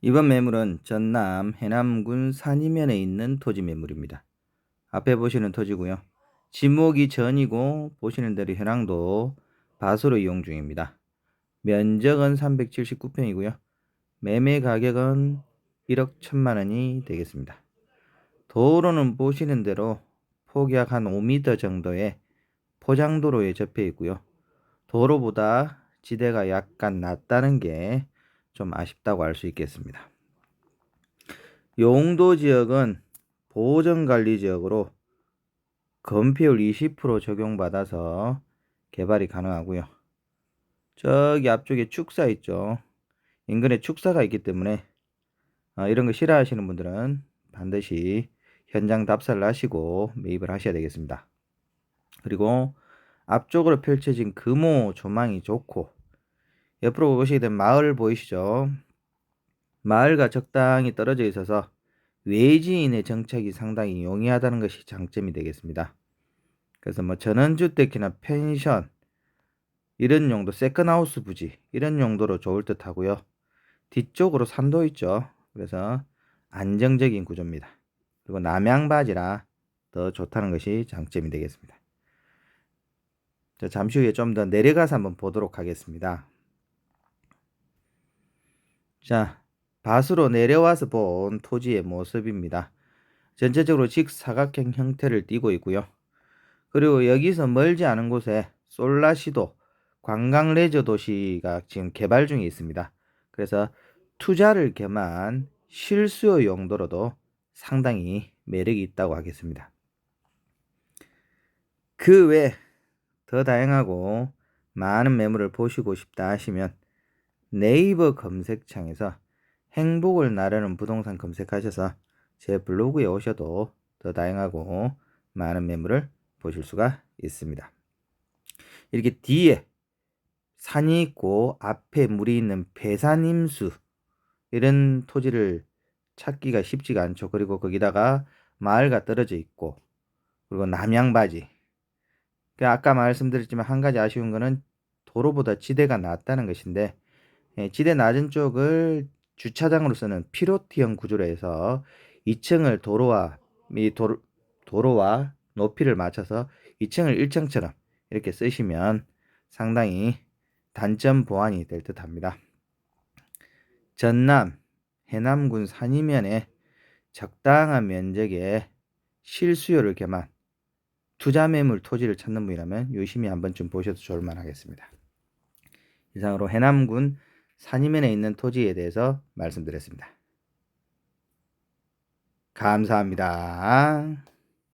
이번 매물은 전남 해남군 산이면에 있는 토지 매물입니다. 앞에 보시는 토지고요. 지목이 전이고 보시는 대로 현황도 밭으로 이용 중입니다. 면적은 379평이고요. 매매 가격은 1억 1천만 원이 되겠습니다. 도로는 보시는 대로 폭약 한 5m 정도의 포장도로에 접해 있고요. 도로보다 지대가 약간 낮다는 게 좀 아쉽다고 할수 있겠습니다. 용도 지역은 보전관리 지역으로 건폐율 20% 적용받아서 개발이 가능하고요. 저기 앞쪽에 축사 있죠. 인근에 축사가 있기 때문에 아, 이런 거 싫어하시는 분들은 반드시 현장 답사를 하시고 매입을 하셔야 되겠습니다. 그리고 앞쪽으로 펼쳐진 금호 조망이 좋고 옆으로 보시게 되면 마을 보이시죠? 마을과 적당히 떨어져 있어서 외지인의 정착이 상당히 용이하다는 것이 장점이 되겠습니다. 그래서 뭐 전원주택이나 펜션 이런 용도 세컨하우스 부지 이런 용도로 좋을 듯 하고요. 뒤쪽으로 산도 있죠. 그래서 안정적인 구조입니다. 그리고 남양바지라 더 좋다는 것이 장점이 되겠습니다. 자, 잠시 후에 좀 더 내려가서 한번 보도록 하겠습니다. 자, 밭으로 내려와서 본 토지의 모습입니다. 전체적으로 직사각형 형태를 띠고 있고요. 그리고 여기서 멀지 않은 곳에 솔라시도 관광 레저 도시가 지금 개발 중에 있습니다. 그래서 투자를 겸한 실수요 용도로도 상당히 매력이 있다고 하겠습니다. 그 외 더 다양하고 많은 매물을 보시고 싶다 하시면 네이버 검색창에서 행복을 나르는 부동산 검색하셔서 제 블로그에 오셔도 더 다양하고 많은 매물을 보실 수가 있습니다. 이렇게 뒤에 산이 있고 앞에 물이 있는 배산임수 이런 토지를 찾기가 쉽지가 않죠. 그리고 거기다가 마을과 떨어져 있고 그리고 남양바지 그 아까 말씀드렸지만 한 가지 아쉬운 거는 도로보다 지대가 낮다는 것인데 예, 지대 낮은 쪽을 주차장으로 쓰는 피로티형 구조로 해서 2층을 도로와 이 도로, 도로와 높이를 맞춰서 2층을 1층처럼 이렇게 쓰시면 상당히 단점 보완이 될 듯합니다. 전남 해남군 산이면에 적당한 면적의 실수요를 겸한 투자 매물 토지를 찾는 분이라면 유심히 한번 좀 보셔도 좋을 만하겠습니다. 이상으로 해남군 산이면에 있는 토지에 대해서 말씀드렸습니다. 감사합니다.